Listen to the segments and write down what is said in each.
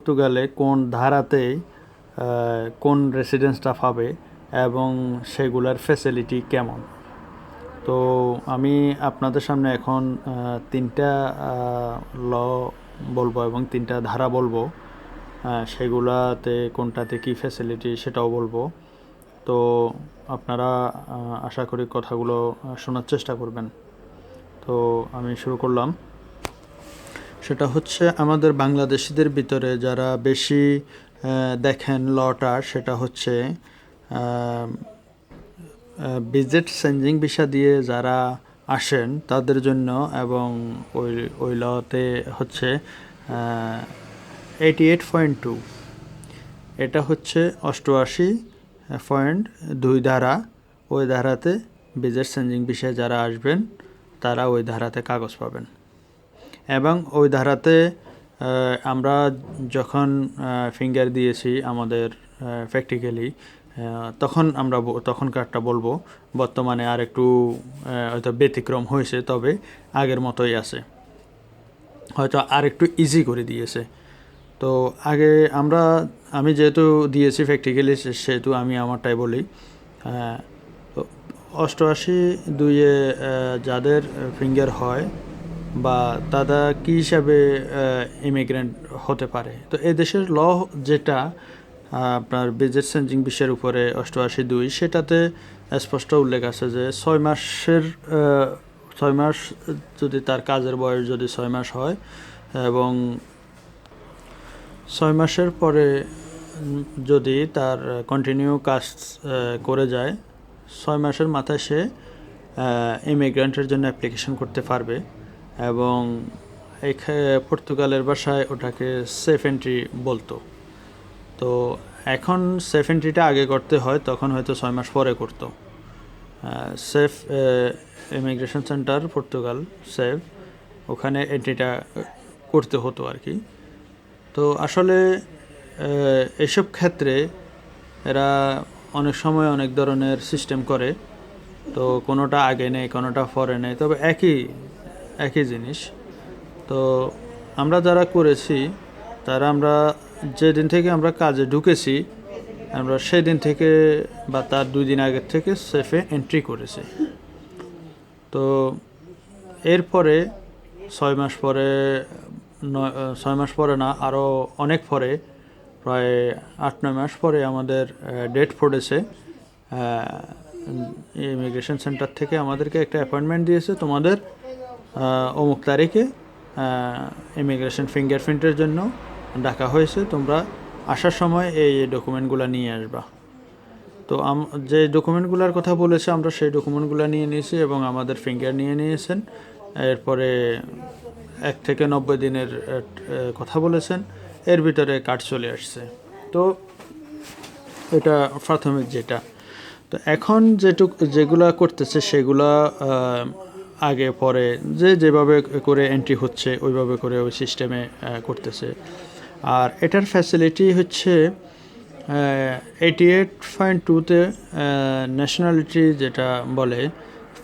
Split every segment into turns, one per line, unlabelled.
পর্তুগালে কোন ধারাতে কোন রেসিডেন্সটা পাবে এবং সেগুলার ফ্যাসিলিটি কেমন? তো আমি আপনাদের সামনে এখন তিনটা ল বলব এবং তিনটা ধারা বলব। সেগুলাতে কোনটাতে কি ফ্যাসিলিটি সেটাও বলব। তো আপনারা আশা করি কথাগুলো শোনার চেষ্টা করবেন। তো আমি শুরু করলাম। সেটা হচ্ছে আমাদের বাংলাদেশিদের ভিতরে যারা বেশি দেখেন লটা, সেটা হচ্ছে ভিজিট চেঞ্জিং ভিসা দিয়ে যারা আসেন তাদের জন্য এবং ওই ওই লতে হচ্ছে এইটি এইট পয়েন্ট টু এটা হচ্ছে অষ্টআশি পয়েন্ট দুই ধারা। ওই ধারাতে ভিজিট চেঞ্জিং বিষয়ে যারা আসবেন, তারা ওই ধারাতে কাগজ পাবেন। এবং ওই ধারাতে আমরা যখন ফিঙ্গার দিয়েছি আমাদের প্র্যাকটিক্যালি তখন আমরা তখনকারটা বলব, বর্তমানে আর একটু হয়তো ব্যতিক্রম হয়েছে, তবে আগের মতোই আছে। হয়তো আর একটু ইজি করে দিয়েছে। তো আগে আমরা, আমি যেহেতু দিয়েছি প্র্যাকটিক্যালি সেহেতু আমি আমারটাই বলি অষ্টআশি দুইয়ে যাদের ফিঙ্গার হয় বা তারা কী হিসাবে ইমিগ্রেন্ট হতে পারে? তো এই দেশের ল যেটা আপনার বিজেট চেঞ্জিং বিষয়ের উপরে অষ্টআশি দুই, সেটাতে স্পষ্ট উল্লেখ আছে যে ছয় মাসের ছয় মাস যদি তার কাজের বয়স যদি ছয় মাস হয়, এবং ছয় মাসের পরে যদি তার কন্টিনিউ কাজ করে যায়, ছয় মাসের মাথায় সে ইমিগ্রেন্টের জন্য অ্যাপ্লিকেশন করতে পারবে। এবং পর্তুগালের ভাষায় ওটাকে সেফ এন্ট্রি বলতো। তো এখন সেফ এন্ট্রিটা আগে করতে হয়, তখন হয়তো ছয় মাস পরে করতো। SEF immigration centre Portugal SEF ওখানে এন্ট্রিটা করতে হতো আর কি। তো আসলে এসব ক্ষেত্রে এরা অনেক সময় অনেক ধরনের সিস্টেম করে। তো কোনোটা আগে নেই, কোনোটা পরে নেই। তবে একই একই জিনিস। তো আমরা যারা করেছি, তারা আমরা যেদিন থেকে আমরা কাজে ঢুকেছি, আমরা সেদিন থেকে বা তার দুই দিন আগের থেকে সেফে এন্ট্রি করেছি। তো এরপরে ছয় মাস পরে, নয় ছয় মাস পরে না আরও অনেক পরে, প্রায় আট, নয় মাস পরে আমাদের ডেট পড়েছে। ইমিগ্রেশন সেন্টার থেকে আমাদেরকে একটা অ্যাপয়েন্টমেন্ট দিয়েছে তোমাদের। অমুক তারিখে ইমিগ্রেশন ফিঙ্গারপ্রিন্টের জন্য ডাকা হয়েছে। তোমরা আসার সময় এই ডকুমেন্টগুলো নিয়ে আসবা। তো আম- যে ডকুমেন্টগুলোর কথা বলেছে, আমরা সেই ডকুমেন্টগুলো নিয়ে নিয়েছি এবং আমাদের ফিঙ্গার নিয়ে নিয়েছেন। এরপরে এক থেকে নব্বই দিনের কথা বলেছেন। এর ভিতরে কার্ড চলে আসছে। তো এটা প্রাথমিক যেটা। তো এখন যেটুক, যেগুলা করতেছে, সেগুলা আগে, পরে, যে যেভাবে করে এন্ট্রি হচ্ছে, ওইভাবে করে ওই সিস্টেমে করতেছে। আর এটার ফ্যাসিলিটি হচ্ছে এইটি এইট পয়েন্ট টুতে ন্যাশনালিটি যেটা বলে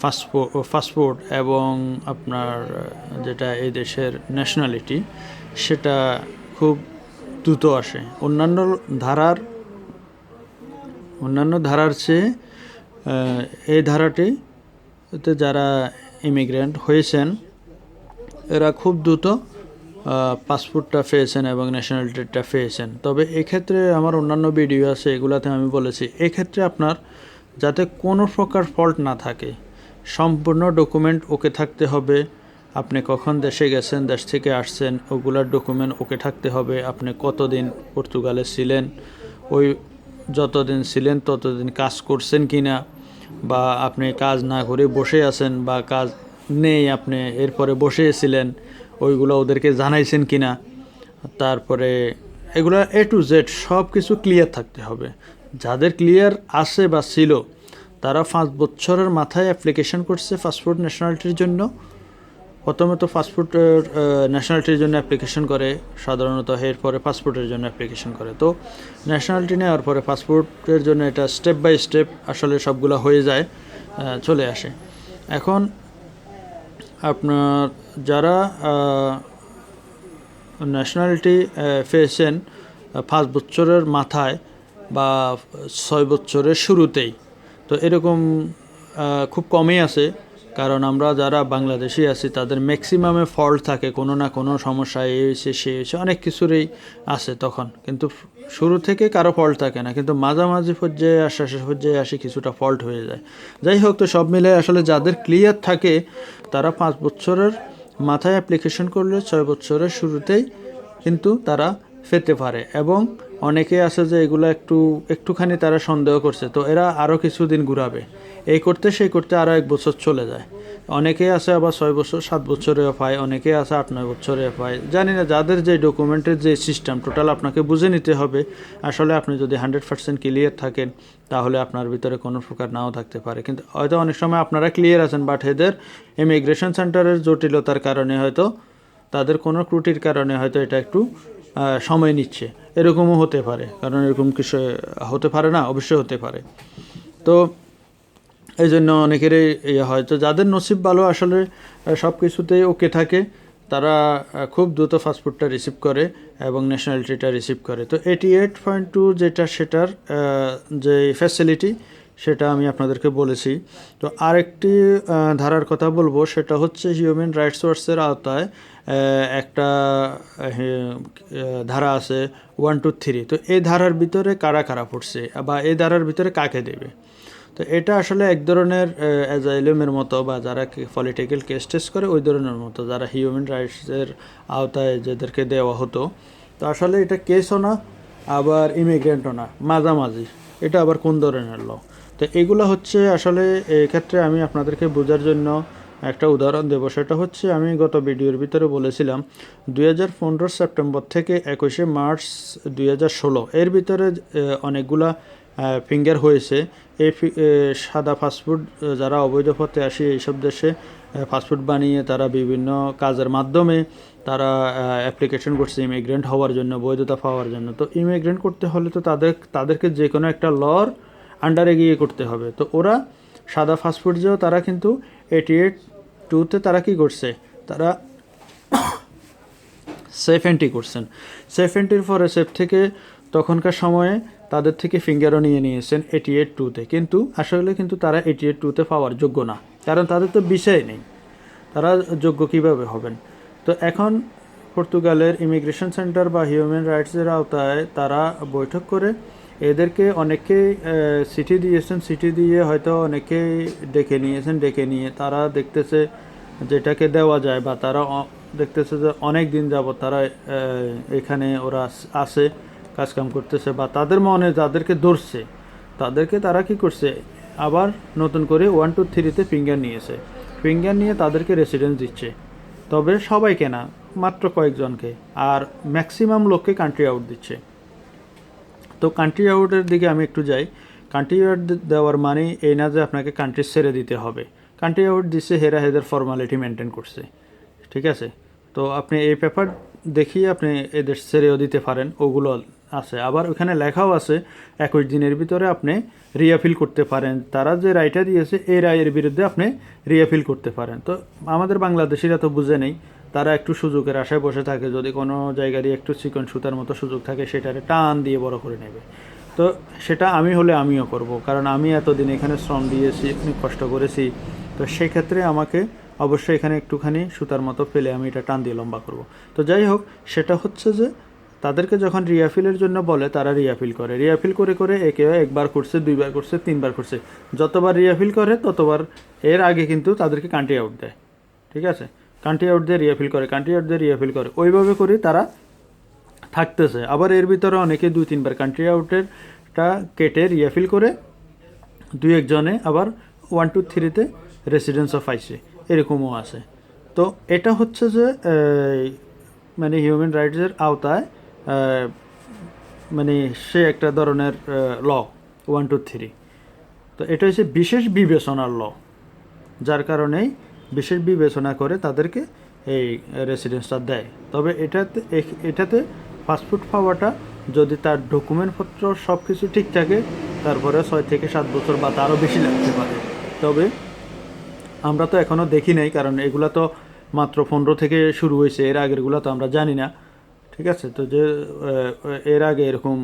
পাসপোর্ট পাসপোর্ট এবং আপনার যেটা এই দেশের ন্যাশনালিটি সেটা খুব দ্রুত আসে। অন্যান্য ধারার অন্যান্য ধারার চেয়ে এই ধারাটি যারা ইমিগ্রেন্ট হয়েছেন, এরা খুব দ্রুত পাসপোর্টটা পেয়েছেন এবং ন্যাশনালিটিটা পেয়েছেন। তবে এক্ষেত্রে আমার অন্যান্য ভিডিও আছে, এগুলাতে আমি বলেছি, এক্ষেত্রে আপনার যাতে কোনো প্রকার ফল্ট না থাকে, সম্পূর্ণ ডকুমেন্ট ওকে থাকতে হবে, আপনি কখন দেশে গেছেন, দেশ থেকে আসছেন, ওগুলার ডকুমেন্ট ওকে থাকতে হবে, আপনি কতদিন পর্তুগালে ছিলেন, ওই যতদিন ছিলেন ততদিন কাজ করছেন কি না বা আপনি কাজ না করে বসে আছেন বা কাজ নেই আপনি, এরপরে বসে ছিলেন ওইগুলো ওদেরকে জানাইছেন কি না তারপরে এগুলো এ টু জেড সব কিছু ক্লিয়ার থাকতে হবে। যাদের ক্লিয়ার আছে বা ছিল, তারা পাঁচ বছরের মাথায় অ্যাপ্লিকেশন করছে পাসপোর্ট ন্যাশনালিটির জন্য। প্রথমে তো পাসপোর্টের ন্যাশনালিটির জন্য অ্যাপ্লিকেশন করে, সাধারণত এরপরে পাসপোর্টের জন্য অ্যাপ্লিকেশন করে। তো ন্যাশনালিটি নেওয়ার পরে পাসপোর্টের জন্য এটা স্টেপ বাই স্টেপ আসলে সবগুলো হয়ে যায় চলে আসে। এখন আপনার যারা ন্যাশনালিটি পেয়েছেন পাঁচ বছরের মাথায় বা ছয় বছরের শুরুতেই, তো এরকম খুব কমই আছে। কারণ আমরা যারা বাংলাদেশি আছি, তাদের ম্যাক্সিমামে ফল্ট থাকে কোনো না কোনো সমস্যা এই হয়েছে, সে হয়েছে, অনেক কিছুরই আছে তখন। কিন্তু শুরু থেকে কারও ফল্ট থাকে না, কিন্তু মাঝামাঝি পর্যায়ে আসা শেষ পর্যায়ে আসি কিছুটা ফল্ট হয়ে যায়। যাই হোক, তো সব মিলে আসলে যাদের ক্লিয়ার থাকে, তারা পাঁচ বছরের মাথায় অ্যাপ্লিকেশন করলে ছয় বছরের শুরুতেই কিন্তু তারা পেতে পারে এবং অনেকে আছে যে এগুলো একটু, একটুখানি তারা সন্দেহ করছে। তো এরা আরও কিছুদিন ঘুরাবে। এই করতে, সেই করতে আরও এক বছর চলে যায়। অনেকেই আছে আবার ছয় বছর, সাত বছরে পায় অনেকে আছে আট, নয় বছরে পায় জানি না, যাদের যে ডকুমেন্টের যে সিস্টেম টোটাল আপনাকে বুঝে নিতে হবে। আসলে আপনি যদি হান্ড্রেড পার্সেন্ট ক্লিয়ার থাকেন, তাহলে আপনার ভিতরে কোনো প্রকার নাও থাকতে পারে। কিন্তু হয়তো অনেক সময় আপনারা ক্লিয়ার আছেন বাট এদের ইমিগ্রেশন সেন্টারের জটিলতার কারণে হয়তো, তাদের কোনো ত্রুটির কারণে হয়তো এটা একটু সময় নিচ্ছে। এরকমও হতে পারে। কারণ এরকম কিছু, হতে পারে না, অবশ্যই হতে পারে। তো এই জন্য অনেকেরই ইয়ে হয়। তো যাদের নসিব ভালো আসলে সব কিছুতেই ওকে থাকে, তারা খুব দ্রুত ফাস্টফুডটা রিসিভ করে এবং ন্যাশনালিটিটা রিসিভ করে। তো এইটি এইট পয়েন্ট টু যেটা সেটার যে ফ্যাসিলিটি সেটা আমি আপনাদেরকে বলেছি। তো আরেকটি ধারার কথা বলব, সেটা হচ্ছে হিউম্যান রাইটস ওয়ার্সের আওতায় একটা ধারা আছে ওয়ান টু থ্রি তো এই ধারার ভিতরে কারা কারা পড়ছে বা এই ধারার ভিতরে কাকে দেবে? তো এটা আসলে এক ধরনের অ্যাজাইলমের মতো বা যারা পলিটিক্যাল কেস টেস করে, ওই ধরনের মতো। যারা হিউম্যান রাইটসের আওতায় যাদেরকে দেওয়া হতো, তো আসলে এটা কেসও না, আবার ইমিগ্রেন্টও না, মাঝামাঝি। এটা আবার কোন ধরনের ল তো এগুলো হচ্ছে আসলে এক্ষেত্রে আমি আপনাদেরকে বোঝার জন্য একটা উদাহরণ দেবো। সেটা হচ্ছে আমি গত ভিডিওর ভিতরে বলেছিলাম, দুই হাজার পনেরো সেপ্টেম্বর থেকে একুশে মার্চ দুই হাজার ষোলো, এর ভিতরে অনেকগুলা ফিঙ্গার হয়েছে। এই সাদা ফাস্টফুড যারা অবৈধ পথে আসে এইসব দেশে ফাস্টফুড বানিয়ে তারা বিভিন্ন কাজের মাধ্যমে তারা অ্যাপ্লিকেশন করছে ইমিগ্রেন্ট হওয়ার জন্য, বৈধতা পাওয়ার জন্য। তো ইমিগ্রেন্ট করতে হলে তো তাদের, তাদেরকে যে কোনো একটা লর আন্ডারে গিয়ে করতে হবে। তো ওরা সাদা ফাস্টফুড যেও তারা কিন্তু এইটি এইট টুতে তারা কি করছে? তারা সেফ এন্ট্রি করছেন। সেফ এন্ট্রির পরে সেফ থেকে তখনকার সময়ে তাদের থেকে ফিঙ্গারও নিয়ে নিয়েছেন এটি এইট টুতে কিন্তু আসলে কিন্তু তারা এটি এইট টুতে পাওয়ার যোগ্য না। কারণ তাদের তো বিষয় নেই। তারা যোগ্য কীভাবে হবেন? তো এখন পর্তুগালের ইমিগ্রেশন সেন্টার বা হিউম্যান রাইটসের আওতায় তারা বৈঠক করে। এদেরকে অনেকেই চিঠি দিয়েছেন। চিঠি দিয়ে হয়তো অনেকেই ডেকে নিয়েছেন। ডেকে নিয়ে তারা দেখতেছে যেটাকে দেওয়া যায় বা তারা দেখতেছে যে অনেক দিন যাবত তারা এখানে ওরা আছে। কাজকাম করতেছে বা তাদের মনে যাদেরকে ধরছে, তাদেরকে তারা কি করছে? আবার নতুন করে ওয়ান টু থ্রিতে ফিঙ্গার নিয়েছে। ফিঙ্গার নিয়ে তাদেরকে রেসিডেন্স দিচ্ছে। তবে সবাইকে না, মাত্র কয়েকজনকে আর ম্যাক্সিমাম লোককে কান্ট্রি আউট দিচ্ছে। তো কান্ট্রি আউটের দিকে আমি একটু যাই। কান্ট্রি আউট দেওয়ার মানে এই না যে আপনাকে কান্ট্রি ছেড়ে দিতে হবে। কান্ট্রি আউট দিচ্ছে হেরা হেদের ফর্মালিটি মেনটেন করছে। ঠিক আছে? তো আপনি এই পেপার দেখিয়ে আপনি এদের ছেড়েও দিতে পারেন, ওগুলো আছে। আবার ওখানে লেখাও আছে একুশ দিনের ভিতরে আপনি রিয়াফিল করতে পারেন। তারা যে রায়টা দিয়েছে, এই রায়ের বিরুদ্ধে আপনি রিয়াফিল করতে পারেন। তো আমাদের বাংলাদেশিরা তো বুঝে নেই, তারা একটু সুযোগের আশায় বসে থাকে। যদি কোনো জায়গারই একটু চিকন সুতার মতো সুযোগ থাকে, সেটারে টান দিয়ে বড় করে নেবে। তো সেটা আমি হলে আমিও করব, কারণ আমি এতদিন এখানে শ্রম দিয়েছি অনেক কষ্ট করেছি। তো সেক্ষেত্রে আমাকে অবশ্যই এখানে একটুখানি সুতার মতো ফেলে আমি এটা টান দিয়ে লম্বা করব। তো যাই হোক, সেটা হচ্ছে যে তাদেরকে যখন রিয়াফিলের জন্য বলে, তারা রিয়াফিল করে। রিয়াফিল করে করে একে একবার করছে, দুইবার করছে, তিনবার করছে। যতবার রিয়াফিল করে, ততবার এর আগে কিন্তু তাদেরকে কান্ট্রি আউট দেয়। ঠিক আছে? কান্ট্রি আউট দিয়ে রিয়াফিল করে, কান্ট্রি আউট দিয়ে রিয়াফিল করে। ওইভাবে করে তারা থাকতেছে। আবার এর ভিতরে অনেকে দুই, তিনবার কান্ট্রি আউটেরটা কেটে রিয়াফিল করে, দুই একজনে আবার ওয়ান টু থ্রিতে রেসিডেন্স অফ আইসি এরকমও আছে। তো এটা হচ্ছে যে মানে হিউম্যান রাইটসের আওতায় মানে সে একটা ধরনের ল ওয়ান টু থ্রি তো এটা হচ্ছে বিশেষ বিবেচনার ল যার কারণেই বিশেষ বিবেচনা করে তাদেরকে এই রেসিডেন্সটা দেয়। তবে এটাতে এটাতে পাসপোর্ট পাওয়াটা যদি তার ডকুমেন্টপত্র সব কিছু ঠিক থাকে, তারপরে ছয় থেকে সাত বছর বা তারও বেশি লাগতে পারে। তবে আমরা তো এখনও দেখি নাই, কারণ এগুলো তো মাত্র পনেরো থেকে শুরু হয়েছে, এর আগেরগুলো তো আমরা জানি না। ঠিক আছে? তো যে এর আগে এরকম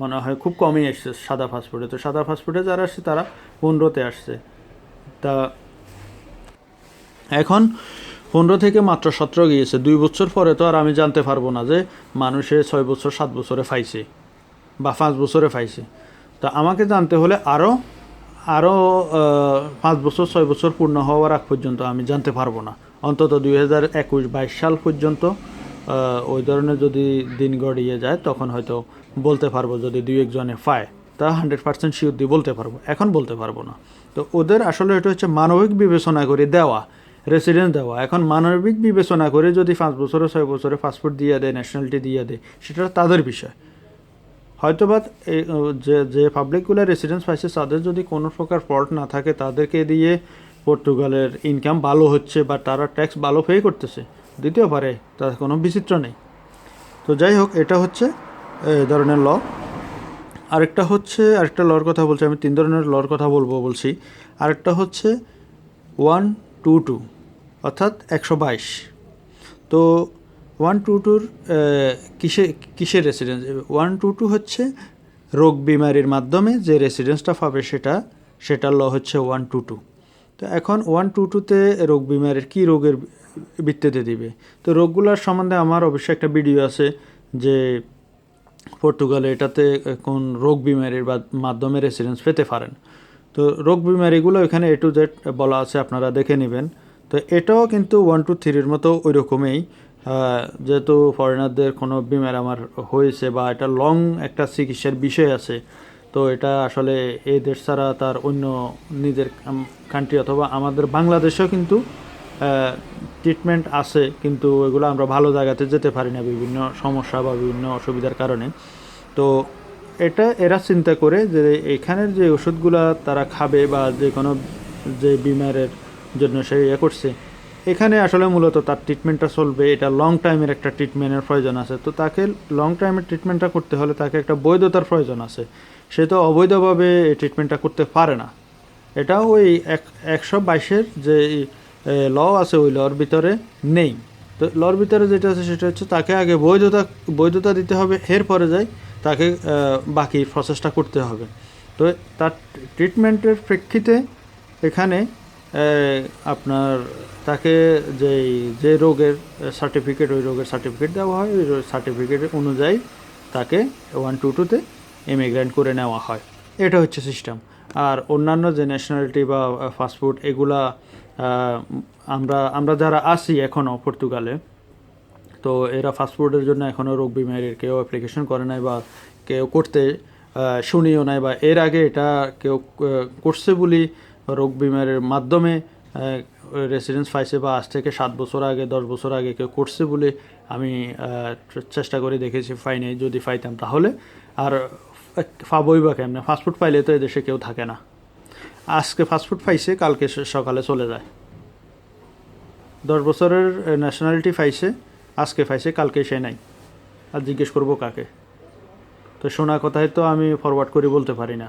মনে হয় খুব কমই এসছে সাদা পাসপোর্টে তো সাদা পাসপোর্টে যারা আসছে, তারা পনেরোতে আসছে। তা এখন পনেরো থেকে মাত্র সতেরো গিয়েছে। দুই বছর পরে তো আর আমি জানতে পারব না যে মানুষে ছয় বছর, সাত বছরে ফাইছে বা পাঁচ বছরে ফাইছে তা আমাকে জানতে হলে আরও আরও পাঁচ বছর, ছয় বছর পূর্ণ হওয়ার আগ পর্যন্ত আমি জানতে পারব না। অন্তত দুই হাজার একুশ বাইশ সাল পর্যন্ত ওই ধরনের যদি দিন গড়িয়ে যায় তখন হয়তো বলতে পারব যদি দুই একজনে পায় তা হান্ড্রেড পার্সেন্ট শিওর দিয়ে বলতে পারব। এখন বলতে পারব না। তো ওদের আসলে এটা হচ্ছে মানবিক বিবেচনা করে দেওয়া রেসিডেন্স দেওয়া। এখন মানবিক বিবেচনা করে যদি পাঁচ বছরে ছয় বছরে পাসপোর্ট দিয়ে দেয় ন্যাশনালিটি দিয়ে দেয় সেটা তাদের বিষয়। হয়তোবা এই, যে যে পাবলিকগুলো রেসিডেন্স পাইছে তাদের যদি কোনো প্রকার ফল্ট না থাকে তাদেরকে দিয়ে পর্তুগালের ইনকাম ভালো হচ্ছে বা তারা ট্যাক্স ভালো পে করতেছে দিতেও পারে তার কোনো বিচিত্র নেই। তো যাই হোক এটা হচ্ছে এই ধরনের ল। আরেকটা হচ্ছে, আরেকটা লর কথা বলছি, আমি তিন ধরনের লর কথা বলব বলছি। আরেকটা হচ্ছে ওয়ান, টু টু, অর্থাৎ একশো বাইশ। তো ওয়ান, টু, টুর কিসে, কিসের রেসিডেন্স ওয়ান, টু টু হচ্ছে রোগ বিমারির মাধ্যমে যে রেসিডেন্সটা পাবে সেটা সেটার ল হচ্ছে ওয়ান, টু টু। তো এখন ওয়ান, টু, টুতে রোগ বিমারির কী রোগের ভিত্তিতে দিবে। তো রোগগুলোর সম্বন্ধে আমার অবশ্যই একটা ভিডিও আছে যে পর্তুগালে এটাতে কোন রোগ বিমারির মাধ্যমে রেসিডেন্স পেতে পারেন। তো রোগ বিমারিগুলো এখানে এ টু জেড বলা আছে, আপনারা দেখে নেবেন। তো এটাও কিন্তু ওয়ান টু থ্রির মতো ওই রকমই যেহেতু ফরেনারদের কোনো বিমার আমার হয়েছে বা এটা লং একটা চিকিৎসার বিষয় আছে, তো এটা আসলে এই দেশ ছাড়া তার অন্য নিজের কান্ট্রি অথবা আমাদের বাংলাদেশেও কিন্তু ট্রিটমেন্ট আছে, কিন্তু এগুলো আমরা ভালো জায়গাতে যেতে পারি না বিভিন্ন সমস্যা বা বিভিন্ন অসুবিধার কারণে। তো এটা এরা চিন্তা করে যে এখানের যে ওষুধগুলা তারা খাবে বা যে কোনো যে বিমারের জন্য সে ইয়ে করছে, এখানে আসলে মূলত তার ট্রিটমেন্টটা চলবে। এটা লং টাইমের একটা ট্রিটমেন্টের প্রয়োজন আছে। তো তাকে লং টাইমের ট্রিটমেন্টটা করতে হলে তাকে একটা বৈধতার প্রয়োজন আছে। সে তো অবৈধভাবে ট্রিটমেন্টটা করতে পারে না। এটাও ওই এক, একশো বাইশের যে ল আছে ওই লর ভিতরে নেই। তো লর ভিতরে যেটা আছে সেটা হচ্ছে তাকে আগে বৈধতা বৈধতা দিতে হবে, এরপরে যাই তাকে বাকি প্রসেসটা করতে হবে। তো তার ট্রিটমেন্টের প্রেক্ষিতে এখানে আপনার তাকে যে যে রোগের সার্টিফিকেট ওই রোগের সার্টিফিকেট দেওয়া হয়, ওই সার্টিফিকেট অনুযায়ী তাকে ওয়ান টু টুতে ইমিগ্রেন্ট করে নেওয়া হয়। এটা হচ্ছে সিস্টেম আর অন্যান্য যে ন্যাশনালিটি বা ফাস্টফুড এগুলা আমরা আমরা যারা আছি এখনও পর্তুগালে, তো এরা ফাস্টফুডের জন্য এখনও রোগ বিমারির কেউ অ্যাপ্লিকেশন করে নাই বা কেউ করতে শুনিও নাই বা এর আগে এটা কেউ করছে বলি রোগ বিমারের মাধ্যমে রেসিডেন্স পাইছে বা আজ থেকে সাত বছর আগে, দশ বছর আগে কেউ করছে বলে আমি চেষ্টা করে দেখেছি ফাইনে যদি পাইতাম তাহলে। আর পাবই বা কেমনে? ফাস্টফুড পাইলে তো এদেশে কেউ থাকে না। আজকে ফাস্টফুড পাইছে, কালকে সকালে চলে যায়। দশ বছরের ন্যাশনালিটি পাইছে, আজকে পাইছে, কালকে সে নাই। আর জিজ্ঞেস করব কাকে? তো শোনা কথায় তো আমি ফরওয়ার্ড করে বলতে পারি না।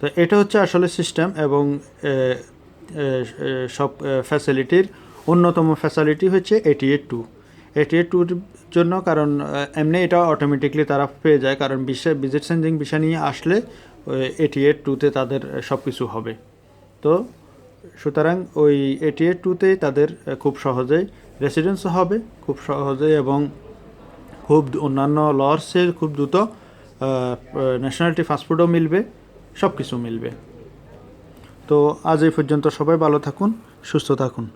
তো এটা হচ্ছে আসলে সিস্টেম এবং সব ফ্যাসিলিটির অন্যতম ফ্যাসিলিটি হচ্ছে এটি টু এটি এ টুর জন্য, কারণ এমনি এটা অটোমেটিকলি তারা পেয়ে যায়, কারণ বিশ্বে ভিজিট সেন্ডিং বিষয় নিয়ে আসলে এটি এ টুতে তাদের সব কিছু হবে। তো, সুতরাং ওই এটি এ টুতেই তাদের খুব সহজেই রেসিডেন্স হবে, খুব সহজে এবং খুব অন্যান্য লর্সের খুব দ্রুত ন্যাশনালিটি ফাস্টফুডও মিলবে সব কিছু মিলবে। তো, আজ এই পর্যন্ত সবাই ভালো থাকুন, সুস্থ থাকুন।